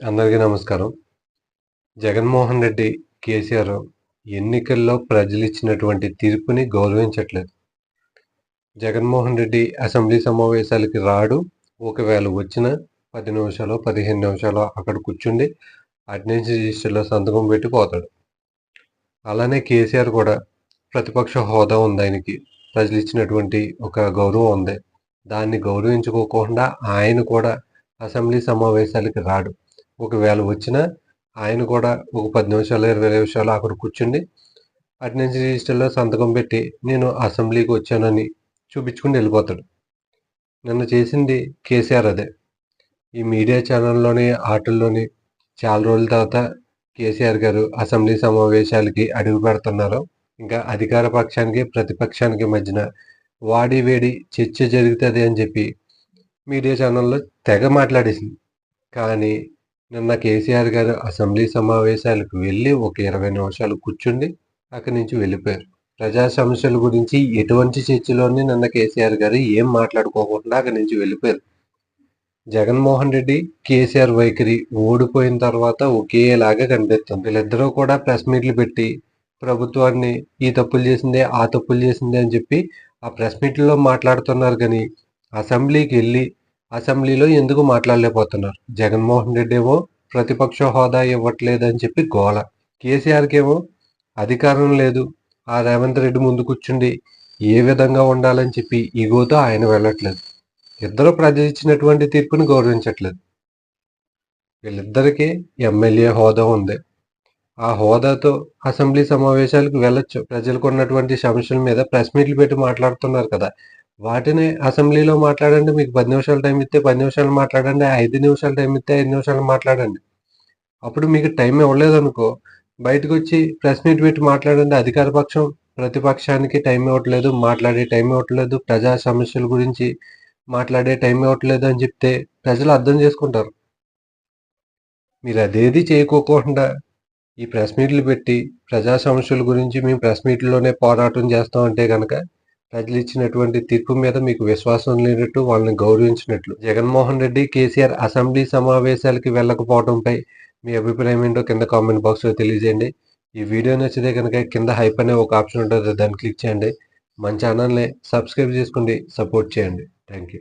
అందరికీ నమస్కారం. జగన్మోహన్ రెడ్డి కేసీఆర్ ఎన్నికల్లో ప్రజలు ఇచ్చినటువంటి తీర్పుని గౌరవించట్లేదు. జగన్మోహన్ రెడ్డి అసెంబ్లీ సమావేశాలకి రాడు. ఒకవేళ వచ్చిన పది నిమిషాలు పదిహేను నిమిషాలు అక్కడ కూర్చుండి అటెండెన్స్ రిజిస్టర్లో సంతకం పెట్టి పోతాడు. అలానే కేసీఆర్ కూడా ప్రతిపక్ష హోదా ఉంది ఆయనకి. ప్రజలు ఇచ్చినటువంటి ఒక గౌరవం ఉంది. దాన్ని గౌరవించుకోకుండా ఆయన కూడా అసెంబ్లీ సమావేశాలకి రాడు. ఒకవేళ వచ్చినా ఆయన కూడా ఒక పది నిమిషాలు ఇరవై నిమిషాలు అక్కడ కూర్చుండి అటెండెన్స్ రిజిస్టర్లో సంతకం పెట్టి నేను అసెంబ్లీకి వచ్చానని చూపించుకుని వెళ్ళిపోతాడు. నిన్న చేసింది కేసీఆర్ అదే. ఈ మీడియా ఛానల్లోని ఆటల్లోని చాలా రోజుల తర్వాత కేసీఆర్ గారు అసెంబ్లీ సమావేశాలకి అడుగు పెడుతున్నారు. ఇంకా అధికార పక్షానికి ప్రతిపక్షానికి మధ్యన వాడి వేడి చర్చ జరుగుతుంది అని చెప్పి మీడియా ఛానల్లో తెగ మాట్లాడేసింది. కానీ నిన్న కేసీఆర్ గారు అసెంబ్లీ సమావేశాలకు వెళ్ళి ఒక ఇరవై నిమిషాలు కూర్చుండి అక్కడి నుంచి వెళ్ళిపోయారు. ప్రజా సమస్యల గురించి ఎటువంటి చర్చలోని నిన్న కేసీఆర్ గారు ఏం మాట్లాడుకోకుండా అక్కడి నుంచి వెళ్ళిపోయారు. జగన్మోహన్ రెడ్డి కేసీఆర్ వైఖరి ఓడిపోయిన తర్వాత ఒకేలాగా కనిపిస్తుంది. వీళ్ళిద్దరూ కూడా ప్రెస్ మీట్లు పెట్టి ప్రభుత్వాన్ని ఈ తప్పులు చేసిందే ఆ తప్పులు చేసిందే అని చెప్పి ఆ ప్రెస్ మీట్లో మాట్లాడుతున్నారు కానీ అసెంబ్లీకి వెళ్ళి అసెంబ్లీలో ఎందుకు మాట్లాడలేకపోతున్నారు? జగన్మోహన్ రెడ్డి ఏమో ప్రతిపక్ష హోదా ఇవ్వట్లేదని చెప్పి గోల. కేసీఆర్కేమో అధికారం లేదు. ఆ రేవంత్ రెడ్డి ముందు కూర్చుండి ఏ విధంగా ఉండాలని చెప్పి ఈగోతో ఆయన వెళ్ళట్లేదు. ఇద్దరు ప్రజలు ఇచ్చినటువంటి తీర్పుని గౌరవించట్లేదు. వీళ్ళిద్దరికీ ఎమ్మెల్యే హోదా ఉంది. ఆ హోదాతో అసెంబ్లీ సమావేశాలకు వెళ్ళొచ్చు. ప్రజలకు ఉన్నటువంటి సమస్యల మీద ప్రెస్ మీట్లు పెట్టి మాట్లాడుతున్నారు కదా. వాటిని అసెంబ్లీలో మాట్లాడండి మీకు పది నిమిషాలు టైం ఇస్తే పది నిమిషాలు మాట్లాడండి ఐదు నిమిషాలు టైం ఇస్తే ఐదు నిమిషాలు మాట్లాడండి. అప్పుడు మీకు టైం ఇవ్వలేదు అనుకో బయటకు వచ్చి ప్రెస్ మీట్ పెట్టి మాట్లాడండి. అధికార పక్షం ప్రతిపక్షానికి టైం ఇవ్వట్లేదు మాట్లాడే టైం ఇవ్వట్లేదు ప్రజా సమస్యల గురించి మాట్లాడే టైం ఇవ్వట్లేదు అని చెప్తే ప్రజలు అర్థం చేసుకుంటారు. మీరు అదేది చేయకోకుండా ఈ ప్రెస్ మీట్లు పెట్టి ప్రజా సమస్యల గురించి మేము ప్రెస్ మీట్లోనే పోరాటం చేస్తాం అంటే కనుక ప్రజలు ఇచ్చినటువంటి తీర్పు మీద మీకు విశ్వాసం లేనట్టు వాళ్ళని గౌరవించినట్లు. జగన్మోహన్ రెడ్డి కేసీఆర్ అసెంబ్లీ సమావేశాలకి వెళ్ళకపోవడంపై మీ అభిప్రాయం ఏంటో కింద కామెంట్ బాక్స్లో తెలియజేయండి. ఈ వీడియో నచ్చితే కనుక కింద హైప్ అనే ఒక ఆప్షన్ ఉంటుంది దాన్ని క్లిక్ చేయండి. మన ఛానల్ని సబ్స్క్రైబ్ చేసుకోండి సపోర్ట్ చేయండి. Thank you